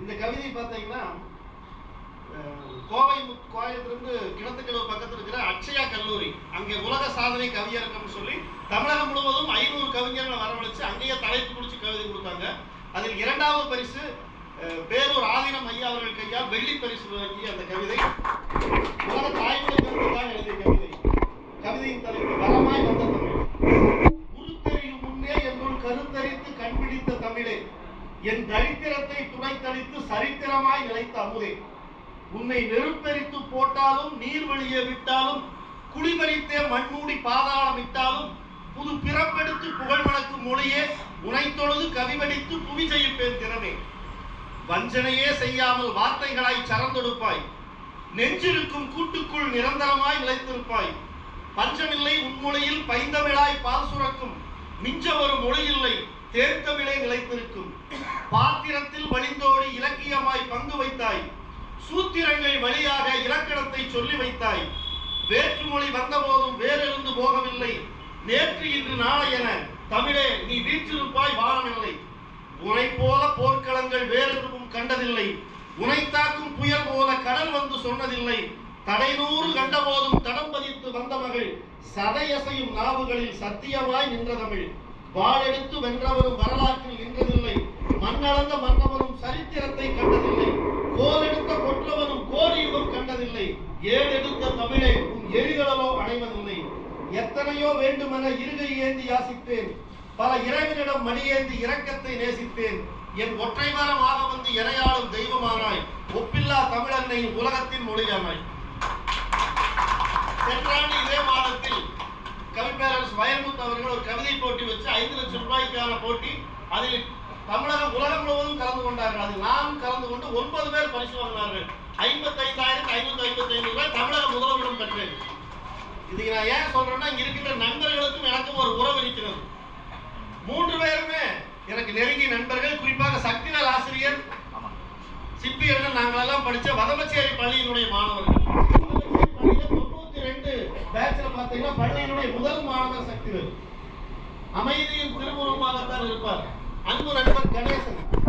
இந்த கவிதை பார்த்தீங்கன்னா கோவை மு- கோயத்திலிருந்து கிணத்துக்கிழவு பக்கத்தில் இருக்கிற அக்ஷயா கல்லூரி. அங்கே உலக சாதனை கவியரங்கம்னு சொல்லி தமிழகம் முழுவதும் ஐநூறு கவிஞர்களை வரவழைச்சு அங்கேயே தலைப்பு குடிச்சு கவிதை கொடுத்தாங்க. அதில் இரண்டாவது பரிசு பேரூர் ஆதீனம் ஐயா அவர்கள் கையால் வெள்ளி பரிசு வாங்கிய அந்த கவிதை. உலக தாய்மொழி தான் எழுதிய கவிதை. கவிதையின் தலைப்பு வரமாய் வந்த தமிழ். உருத்தெரியும் முன்னே என்னுள் கருத்தரித்து கண்பிடித்த தமிழே என் தரித்திரத்தை துடைத்தளித்து சரித்திரமாய் நிலைத்த அமுதே உன்னை நெருப்பெரித்து போட்டாலும் நீர் வெளியே விட்டாலும் குளிபறித்தே மண்மூடி பாதாளம் விட்டாலும் புது பிறப்பெடுத்து புகழ் வணக்கும் மொழியே உனை தொழுது கவிவடித்து புவி செய்யப்பேன் திறமே. வஞ்சனையே செய்யாமல் வார்த்தைகளாய் சரந்தொடுப்பாய் நெஞ்சிருக்கும் கூட்டுக்குள் நிரந்தரமாய் நிலைத்திருப்பாய் பஞ்சமில்லை உன்மொழியில் பைந்தமிழாய் பால் சுரக்கும். மிஞ்ச ஒரு மொழியில்லை தேர்த்தமிழே நிலைத்திருக்கும். பாத்திரத்தில் வழிந்தோடி இலக்கியமாய் பங்கு வைத்தாய். சூத்திரங்கள் வழியாக இலக்கணத்தை சொல்லி வைத்தாய். வேற்றுமொழி வந்தபோதும் வேறெழுந்து போகவில்லை. நேற்று இன்று நாளை என தமிழே நீ வீற்றிருப்பாய் வாழவில்லை உனை போல போர்க்களங்கள் வேறெதுவும் கண்டதில்லை. உனை தாக்கும் புயல் போல கடல் வந்து சொன்னதில்லை. தடைநூறு கண்டபோதும் தடம் பதித்து வந்த சதையசையும் நாவுகளில் சத்தியமாய் நின்ற தமிழ் வாழெடுத்து வென்றவரும் வரலாற்றில் நின்றதில்லை. மண்ணளந்த மன்னவரும் சரித்திரத்தை கண்டதில்லை. கோலெடுத்த கொற்றவனும் கோடியுகம் கண்டதில்லை. ஏடெடுத்த தமிழை உன் எரிகளவோ அடைவதில்லை. எத்தனையோ வேண்டுமென இருகை ஏந்தி யாசிப்பேன். பல இறைவனிடம் மணியேந்தி இரக்கத்தை நேசிப்பேன். என் ஒற்றை மரமாக வந்து இறையாளும் தெய்வமானாய். ஒப்பில்லா தமிழன்னை உலகத்தின் மொழியானாய். ஒரு கவிதை போட்டி வச்சு ஐந்து லட்சம் ரூபாய்க்கான போட்டி. அதில் தமிழகம் உலகம் முழுவதும் கலந்து கொண்டார்கள். அதில் நான் கலந்து கொண்டு ஒன்பது பேர் பரிசு வாங்கினார்கள். ஐம்பத்தைந்தாயிரத்தி ஐநூத்தி ஐம்பத்தி ஐந்து ரூபாய் தமிழக முதல்வரிடம் பெற்றேன். இதுக்கு நான் ஏன் சொல்றேன்னா இங்க இருக்கிற நண்பர்களுக்கும் எனக்கும் ஒரு உறவு இருக்கிறது. மூன்று பேருமே எனக்கு நெருங்கிய நண்பர்கள். குறிப்பாக சக்திவேல் ஆசிரியர் சிப்பியர்கள் நாங்களெல்லாம் படிச்ச வதமச்சேரி பள்ளியினுடைய மாணவர்கள். அமைதியின் திருவுருவமாகத்தான் இருப்பார். அன்பு நண்பர் கணேசன்.